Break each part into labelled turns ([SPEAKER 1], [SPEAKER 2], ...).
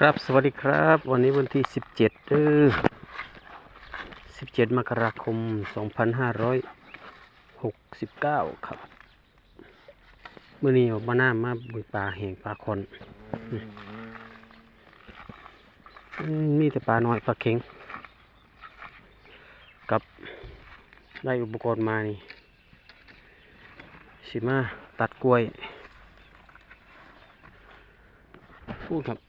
[SPEAKER 1] ครับสวัสดีครับ วันนี้วันที่ 17เออ17 มกราคม 2569 ครับเมื่อนี้ออกมาหน้ามาบุยปลาแห่งปลาคนนี่อืมมีแต่ปลาน้อยปลาเข็ง กับได้อุปกรณ์มานี่สิมาตัดกล้วยพูดครับ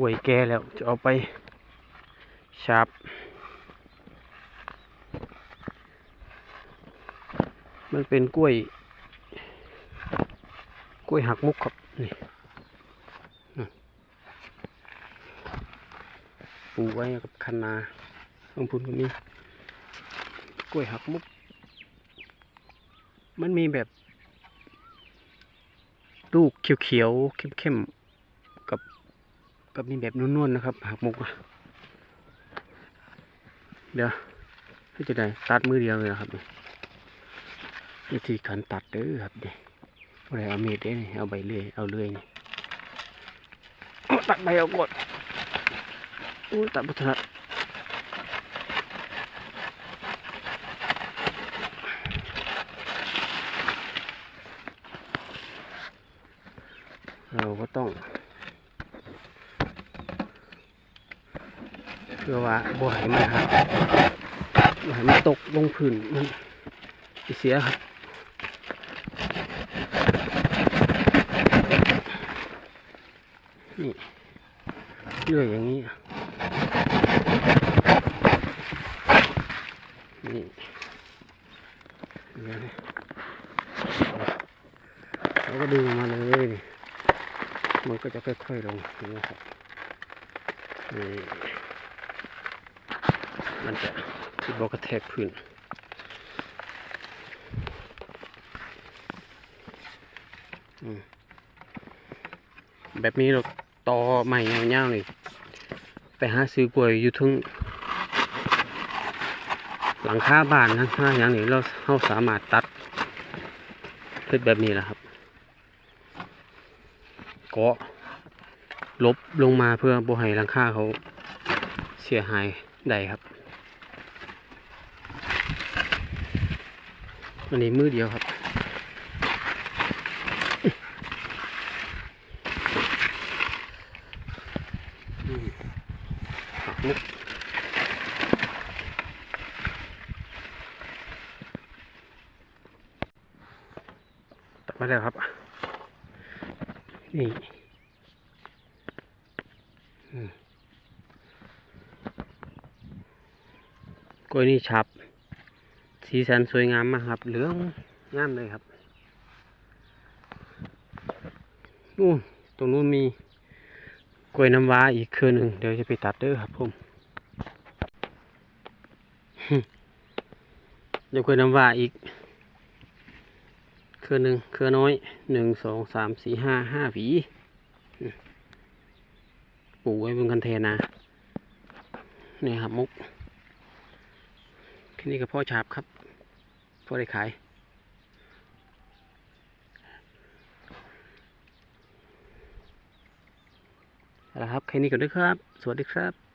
[SPEAKER 1] ล้วยแก่แล้วจะเอาไปชาบมันเป็นกล้วย กล้วยหักมุกครับนี่ปลูกไว้กับคันนาลงพุนก็มีกล้วยหักมุก มันมีแบบ ลูกเขียวๆเข้มๆ กับมีแบบนุ่นๆนะครับหักมุก เดี๋ยวพี่จะได้ตัดมือเดียวเลยนะครับวิธีการตัดเด้อครับนี่อะไรเอาเมีดเด้นี่เอาใบเลื่อยเอาเลื่อยนี่ตัดใบเอากดอู้ตัดบุตรเราก็ต้อง เพื่อว่าบ่ให้มันหักบ่ให้มันตกลงพื้นมันเสียครับนี่เลื่อยอย่างนี้ นี่เดี๋ยวนี้เราก็ดึงออกมาเลยมันก็จะค่อยๆลงนี้ครับนี่ มันจะที่บอกระแทกพื้นแบบนี้เราต่อใหม่เงาๆเลยไปหาซื้อกล้วยอยู่ทึงหลังคาบ้านนะถ้าอย่างนี้เราเราสามารถตัดเฮ็ดแบบนี้แหละครับเกาะลบลงมาเพื่อบ่ให้หลังคาเขาเสียหาย ได้ครับอันนี้มือเดียวครับอืมหักมุกตัดมาแล้วครับ นี่ อืม กล้วยนี่ฉับ สีสันสวยงามมากครับ เหลืองงามเลยครับนู่นตรงนู้นมีกล้วยน้ำว้าอีกเครือหนึ่งเดี๋ยวจะไปตัดเด้อครับผมเดี๋ยวกล้วยน้ำว้าอีกเครือหนึ่งเครือน้อยหนึ่งสองสามสี่ห้าห้าหวีปลูกไว้บนคันเทนานี่ครับมุก นี่ก็พ่อชาบครับพ่อได้ขาย แล้วครับ แค่นี้ก่อนด้วยครับ สวัสดีครับ